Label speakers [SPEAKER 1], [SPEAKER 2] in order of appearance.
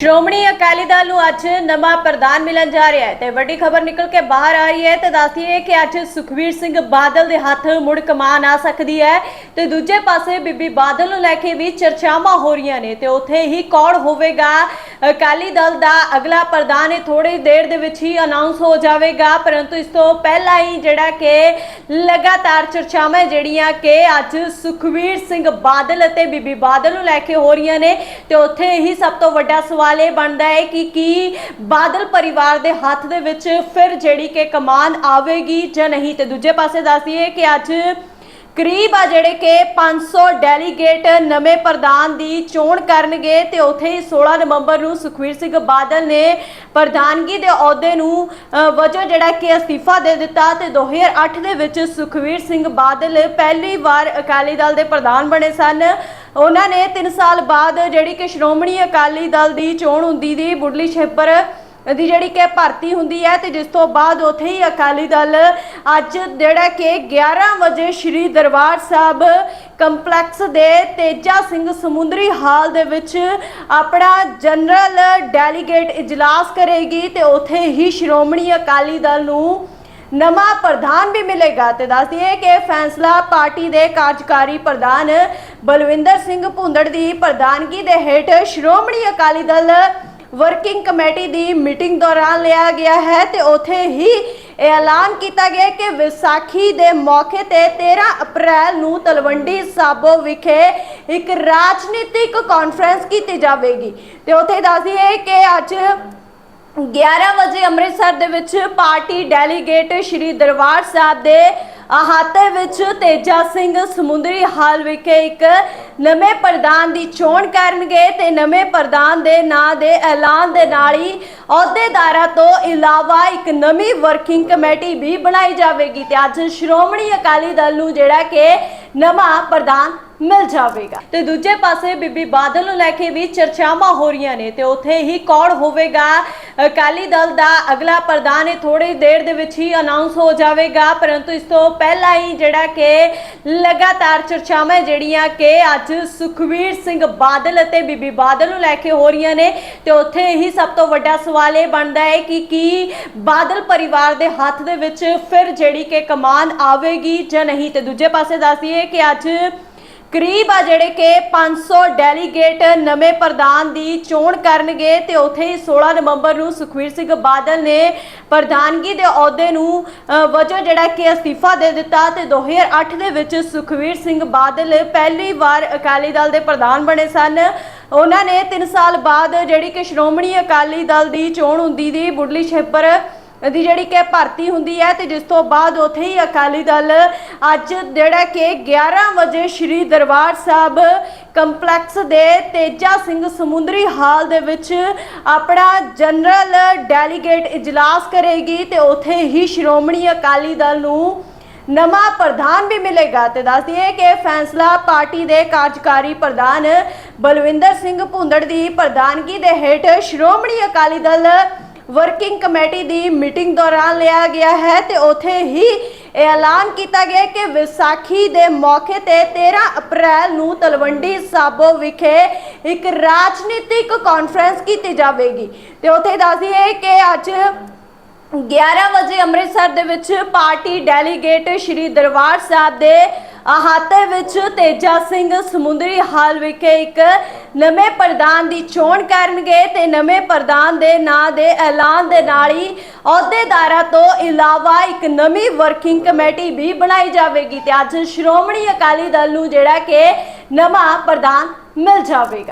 [SPEAKER 1] ਸ਼੍ਰੋਮਣੀ ਅਕਾਲੀ ਦਲ ਨੂੰ ਅੱਜ ਨਵਾਂ ਪ੍ਰਧਾਨ ਮਿਲਣ ਜਾ ਰਿਹਾ ਹੈ ਤੇ ਵੱਡੀ ਖਬਰ ਨਿਕਲ ਕੇ ਬਾਹਰ ਆ ਰਹੀ ਹੈ ਤੇ ਦੱਸਦੀ ਹੈ ਕਿ ਅੱਜ ਸੁਖਵੀਰ ਸਿੰਘ ਬਾਦਲ ਦੇ ਹੱਥ ਮੁੜ ਕਮਾਨ ਆ ਸਕਦੀ ਹੈ ਤੇ ਦੂਜੇ ਪਾਸੇ ਬੀਬੀ ਬਾਦਲ ਨੂੰ ਲੈ ਕੇ ਵੀ ਚਰਚਾਵਾਂ ਹੋ ਰਹੀਆਂ ਨੇ ਤੇ ਉੱਥੇ ਹੀ ਕੌਣ ਹੋਵੇਗਾ ਅਕਾਲੀ ਦਲ ਦਾ ਅਗਲਾ ਪ੍ਰਧਾਨ ਇਹ ਥੋੜੀ ਦੇਰ ਦੇ ਵਿੱਚ ਹੀ ਅਨਾਉਂਸ ਹੋ ਜਾਵੇਗਾ, ਪਰੰਤੂ ਇਸ ਤੋਂ ਪਹਿਲਾਂ ਹੀ ਜਿਹੜਾ ਕਿ ਲਗਾਤਾਰ ਚਰਚਾਵਾਂ ਜਿਹੜੀਆਂ ਕਿ ਅੱਜ ਸੁਖਵੀਰ ਸਿੰਘ ਬਾਦਲ ਅਤੇ ਬੀਬੀ ਬਾਦਲ ਨੂੰ ਲੈ ਕੇ ਹੋ ਰਹੀਆਂ ਨੇ, ਤੇ ਉੱਥੇ ਹੀ ਸਭ ਤੋਂ ਵੱਡਾ ਸਵਾਲ ਇਹ ਬਣਦਾ ਹੈ ਕਿ ਕੀ ਬਾਦਲ ਪਰਿਵਾਰ ਦੇ ਹੱਥ ਦੇ ਵਿੱਚ ਫਿਰ ਜਿਹੜੀ ਕਿ ਕਮਾਨ ਆਵੇਗੀ ਜਾਂ ਨਹੀਂ? ਤੇ ਦੂਜੇ ਪਾਸੇ ਦੱਸਦੀਏ ਕਿ ਅੱਜ ਕਰੀਬ ਆ ਜਿਹੜੇ ਕਿ 500 ਡੈਲੀਗੇਟ ਨਵੇਂ ਪ੍ਰਧਾਨ ਦੀ ਚੋਣ ਕਰਨਗੇ ਤੇ ਉੱਥੇ ਹੀ 16 ਨਵੰਬਰ ਨੂੰ ਸੁਖਵੀਰ ਸਿੰਘ ਬਾਦਲ ਨੇ ਪ੍ਰਧਾਨਗੀ ਦੇ ਅਹੁਦੇ ਨੂੰ ਵਜੋਂ ਜਿਹੜਾ ਕਿ ਅਸਤੀਫਾ ਦੇ ਦਿੱਤਾ ਤੇ 2008 ਦੇ ਵਿੱਚ ਸੁਖਵੀਰ ਸਿੰਘ ਬਾਦਲ ਪਹਿਲੀ ਵਾਰ ਅਕਾਲੀ ਦਲ ਦੇ ਪ੍ਰਧਾਨ ਬਣੇ ਸਨ। ਉਹਨਾਂ ਨੇ 3 ਸਾਲ ਬਾਅਦ ਜਿਹੜੀ ਕਿ ਸ਼੍ਰੋਮਣੀ ਅਕਾਲੀ ਦਲ ਦੀ ਚੋਣ ਹੁੰਦੀ ਦੀ ਬੁੱਢਲੀ ਛੇਪਰ ਦੀ ਜਿਹੜੀ ਕਿ ਭਰਤੀ ਹੁੰਦੀ ਹੈ ਤੇ ਜਿਸ ਤੋਂ ਬਾਅਦ ਉੱਥੇ ਹੀ ਅਕਾਲੀ ਦਲ ਅੱਜ ਜਿਹੜਾ ਕਿ 11 ਵਜੇ ਸ਼੍ਰੀ ਦਰਬਾਰ ਸਾਹਿਬ ਕੰਪਲੈਕਸ ਦੇ ਤੇਜਾ ਸਿੰਘ ਸਮੁੰਦਰੀ ਹਾਲ ਦੇ ਵਿੱਚ ਆਪਣਾ ਜਨਰਲ ਡੈਲੀਗੇਟ ਇਜਲਾਸ ਕਰੇਗੀ ਤੇ ਉੱਥੇ ਹੀ ਸ਼੍ਰੋਮਣੀ ਅਕਾਲੀ ਦਲ ਨੂੰ ਨਵਾਂ ਪ੍ਰਧਾਨ ਵੀ ਮਿਲੇਗਾ ਤੇ ਦੱਸ ਦਈਏ ਕਿ ਫੈਸਲਾ ਪਾਰਟੀ ਦੇ ਕਾਰਜਕਾਰੀ ਪ੍ਰਧਾਨ ਬਲਵਿੰਦਰ ਸਿੰਘ ਭੁੰਦੜ ਦੀ ਪ੍ਰਧਾਨਗੀ ਦੇ ਹੇਠ ਸ਼੍ਰੋਮਣੀ ਅਕਾਲੀ ਦਲ ਵਰਕਿੰਗ ਕਮੇਟੀ ਦੀ ਮੀਟਿੰਗ ਦੌਰਾਨ ਲਿਆ ਗਿਆ ਹੈ ਤੇ ਉੱਥੇ ਹੀ ਇਹ ਐਲਾਨ ਕੀਤਾ ਗਿਆ ਕਿ ਵਿਸਾਖੀ ਦੇ ਮੌਕੇ ਤੇ 13 ਅਪ੍ਰੈਲ ਨੂੰ ਤਲਵੰਡੀ ਸਾਬੋ ਵਿਖੇ ਇੱਕ ਰਾਜਨੀਤਿਕ ਕਾਨਫਰੰਸ ਕੀਤੀ ਜਾਵੇਗੀ। ਤੇ ਉੱਥੇ ਦੱਸਦੀ ਦਈਏ ਕਿ ਅੱਜ 11 ਵਜੇ ਅੰਮ੍ਰਿਤਸਰ ਦੇ ਵਿੱਚ ਪਾਰਟੀ ਡੈਲੀਗੇਟ ਸ਼੍ਰੀ ਦਰਬਾਰ ਸਾਹਿਬ ਦੇ ਅਹਾਤੇ ਵਿੱਚ ਤੇਜਾ ਸਿੰਘ ਸਮੁੰਦਰੀ ਹਾਲ ਵਿਖੇ ਇੱਕ ਨਵੇਂ ਪ੍ਰਧਾਨ ਦੀ ਚੋਣ ਕਰਨਗੇ ਤੇ ਨਵੇਂ ਪ੍ਰਧਾਨ ਦੇ ਨਾਂ ਦੇ ਐਲਾਨ ਦੇ ਨਾਲ ਹੀ ਅਹੁਦੇਦਾਰਾਂ ਤੋਂ ਇਲਾਵਾ ਇੱਕ ਨਵੀਂ ਵਰਕਿੰਗ ਕਮੇਟੀ ਵੀ ਬਣਾਈ ਜਾਵੇਗੀ ਤੇ ਅੱਜ ਸ਼੍ਰੋਮਣੀ ਅਕਾਲੀ ਦਲ ਨੂੰ ਜਿਹੜਾ ਕਿ ਨਵਾਂ ਪ੍ਰਧਾਨ ਮਿਲ ਜਾਵੇਗਾ। ਤੇ ਦੂਜੇ ਪਾਸੇ ਬੀਬੀ ਬਾਦਲ ਨੂੰ ਲੈ ਕੇ ਵੀ ਚਰਚਾਵਾਂ ਹੋ ਰਹੀਆਂ ਨੇ ਤੇ ਉੱਥੇ ਹੀ ਕੌਣ ਹੋਵੇਗਾ? ਅਕਾਲੀ ਦਲ ਦਾ ਅਗਲਾ ਪ੍ਰਧਾਨ ਇਹ ਥੋੜੀ ਦੇਰ ਦੇ ਵਿੱਚ ਹੀ ਅਨਾਉਂਸ ਹੋ ਜਾਵੇਗਾ, ਪਰੰਤੂ ਇਸ ਤੋਂ ਪਹਿਲਾਂ ਹੀ ਜਿਹੜਾ ਕਿ ਲਗਾਤਾਰ ਚਰਚਾਵਾਂ ਜਿਹੜੀਆਂ ਕਿ ਅੱਜ ਸੁਖਵੀਰ ਸਿੰਘ ਬਾਦਲ ਅਤੇ ਬੀਬੀ ਬਾਦਲ ਨੂੰ ਲੈ ਕੇ ਹੋ ਰਹੀਆਂ ਨੇ ਤੇ ਉੱਥੇ ਹੀ ਸਭ ਤੋਂ ਵੱਡਾ ਸਵਾਲ ਇਹ ਬਣਦਾ ਹੈ ਕਿ ਕੀ ਬਾਦਲ ਪਰਿਵਾਰ ਦੇ ਹੱਥ ਦੇ ਵਿੱਚ ਫਿਰ ਜਿਹੜੀ ਕਿ ਕਮਾਨ ਆਵੇਗੀ ਜਾਂ ਨਹੀਂ? ਤੇ ਦੂਜੇ ਪਾਸੇ ਦੱਸ ਦਈਏ ਕਿ ਅੱਜ ਕਰੀਬ ਆ ਜਿਹੜੇ ਕਿ 500 ਡੈਲੀਗੇਟ ਨਵੇਂ ਪ੍ਰਧਾਨ ਦੀ ਚੋਣ ਕਰਨਗੇ ਤੇ ਉੱਥੇ ਹੀ 16 ਨਵੰਬਰ ਨੂੰ ਸੁਖਵੀਰ ਸਿੰਘ ਬਾਦਲ ਨੇ ਪ੍ਰਧਾਨਗੀ ਦੇ ਅਹੁਦੇ ਨੂੰ ਵਜੋਂ ਜਿਹੜਾ ਕਿ ਅਸਤੀਫਾ ਦੇ ਦਿੱਤਾ ਤੇ 2008 ਦੇ ਵਿੱਚ ਸੁਖਵੀਰ ਸਿੰਘ ਬਾਦਲ ਪਹਿਲੀ ਵਾਰ ਅਕਾਲੀ ਦਲ ਦੇ ਪ੍ਰਧਾਨ ਬਣੇ ਸਨ। ਉਹਨਾਂ ਨੇ 3 ਸਾਲ ਬਾਅਦ ਜਿਹੜੀ ਕਿ ਸ਼੍ਰੋਮਣੀ ਅਕਾਲੀ ਦਲ ਦੀ ਚੋਣ ਹੁੰਦੀ ਦੀ ਬੁੱਢਲੀ ਛੇਪਰ ਦੀ ਜਿਹੜੀ ਕਿ ਭਰਤੀ ਹੁੰਦੀ ਹੈ ਤੇ ਜਿਸ ਤੋਂ ਬਾਅਦ ਉੱਥੇ ਹੀ ਅਕਾਲੀ ਦਲ ਅੱਜ ਜਿਹੜਾ ਕਿ 11 ਵਜੇ ਸ਼੍ਰੀ ਦਰਬਾਰ ਸਾਹਿਬ ਕੰਪਲੈਕਸ ਦੇ ਤੇਜਾ ਸਿੰਘ ਸਮੁੰਦਰੀ ਹਾਲ ਦੇ ਵਿੱਚ ਆਪਣਾ ਜਨਰਲ ਡੈਲੀਗੇਟ ਇਜਲਾਸ ਕਰੇਗੀ ਤੇ ਉੱਥੇ ਹੀ ਸ਼੍ਰੋਮਣੀ ਅਕਾਲੀ ਦਲ ਨੂੰ ਨਵਾਂ ਪ੍ਰਧਾਨ ਵੀ ਮਿਲੇਗਾ ਤੇ ਦੱਸ ਦਈਏ ਕਿ ਫੈਸਲਾ ਪਾਰਟੀ ਦੇ ਕਾਰਜਕਾਰੀ ਪ੍ਰਧਾਨ ਬਲਵਿੰਦਰ ਸਿੰਘ ਭੁੰਦੜ ਦੀ ਪ੍ਰਧਾਨਗੀ ਦੇ ਹੇਠ ਸ਼੍ਰੋਮਣੀ ਅਕਾਲੀ ਦਲ ਵਰਕਿੰਗ ਕਮੇਟੀ ਦੀ ਮੀਟਿੰਗ ਦੌਰਾਨ ਲਿਆ ਗਿਆ ਹੈ ਤੇ ਉੱਥੇ ਹੀ ਇਹ ਐਲਾਨ ਕੀਤਾ ਗਿਆ ਕਿ ਵਿਸਾਖੀ ਦੇ ਮੌਕੇ ਤੇ 13 ਅਪ੍ਰੈਲ ਨੂੰ ਤਲਵੰਡੀ ਸਾਬੋ ਵਿਖੇ ਇੱਕ ਰਾਜਨੀਤਿਕ ਕਾਨਫਰੰਸ ਕੀਤੀ ਜਾਵੇਗੀ। ਤੇ ਉੱਥੇ ਦੱਸ ਦਈਏ ਕਿ ਅੱਜ 11 ਵਜੇ ਅੰਮ੍ਰਿਤਸਰ ਦੇ ਵਿੱਚ ਪਾਰਟੀ ਡੈਲੀਗੇਟ ਸ਼੍ਰੀ ਦਰਬਾਰ ਸਾਹਿਬ ਦੇ ਅਹਾਤੇ ਵਿੱਚ ਤੇਜਾ ਸਿੰਘ ਸਮੁੰਦਰੀ ਹਾਲ ਵਿਖੇ ਇੱਕ ਨਵੇਂ ਪ੍ਰਧਾਨ ਦੀ ਚੋਣ ਕਰਨਗੇ ਤੇ ਨਵੇਂ ਪ੍ਰਧਾਨ ਦੇ ਨਾਂ ਦੇ ਐਲਾਨ ਦੇ ਨਾਲ ਹੀ ਅਹੁਦੇਦਾਰਾਂ ਤੋਂ ਇਲਾਵਾ ਇੱਕ ਨਵੀਂ ਵਰਕਿੰਗ ਕਮੇਟੀ ਵੀ ਬਣਾਈ ਜਾਵੇਗੀ ਤੇ ਅੱਜ ਸ਼੍ਰੋਮਣੀ ਅਕਾਲੀ ਦਲ ਨੂੰ ਜਿਹੜਾ ਕਿ ਨਵਾਂ ਪ੍ਰਧਾਨ ਮਿਲ ਜਾਵੇਗਾ।